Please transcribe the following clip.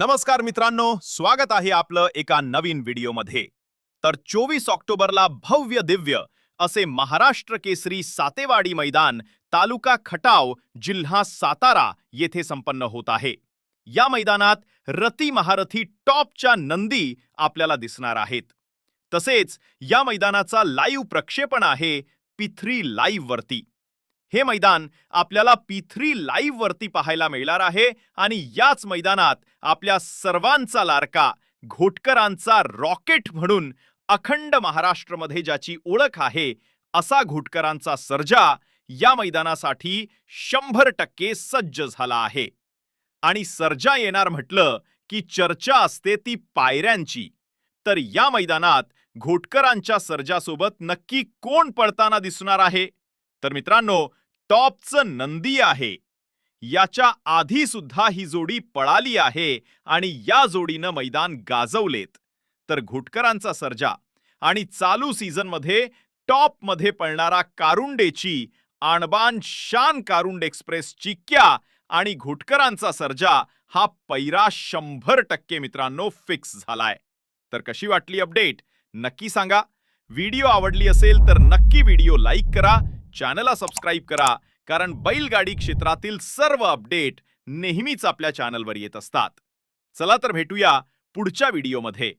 नमस्कार मित्रांनो स्वागत आहे आपलं एका नवीन व्हिडिओमध्ये. तर चोवीस ऑक्टोबरला भव्य दिव्य असे महाराष्ट्र केसरी सातेवाडी मैदान तालुका खटाव जिल्हा सातारा येथे संपन्न होत आहे. या मैदानात रती महारथी टॉपच्या नंदी आपल्याला दिसणार आहेत. तसेच या मैदानाचा लाईव्ह प्रक्षेपण आहे पिथरी लाईव्ह वरती. हे मैदान आपल्याला पी थ्री लाईव्ह वरती पाहायला मिळणार आहे आणि याच मैदानात आपल्या सर्वांचा लारका घोटकरांचा रॉकेट म्हणून अखंड महाराष्ट्रमध्ये ज्याची ओळख आहे असा घोटकरांचा सर्जा या मैदानासाठी शंभर टक्के सज्ज झाला आहे. आणि सर्जा येणार म्हटलं की चर्चा असते ती पायऱ्यांची. तर या मैदानात घोटकरांच्या सर्जासोबत नक्की कोण पळताना दिसणार आहे? तर मित्रांनो टॉपचं नंदी आहे. याच्या आधी सुद्धा ही जोडी पळाली आहे आणि या जोडीनं मैदान गाजवलेत. तर घुटकरांचा सर्जा आणि चालू सीझनमध्ये टॉपमध्ये पळणारा कारुंडेची आणबान शान कारुंड एक्सप्रेस चिक्क्या आणि घुटकरांचा सर्जा हा पैरा शंभर टक्के मित्रांनो फिक्स झालाय. तर कशी वाटली अपडेट? नक्की सांगा. व्हिडिओ आवडली असेल तर नक्की व्हिडिओ लाईक करा. चॅनलला सबस्क्राईब करा कारण बैलगाडी क्षेत्रातील सर्व अपडेट नेहमीच आपल्या चॅनलवर येत असतात. चला तर भेटूया पुढच्या व्हिडिओमध्ये.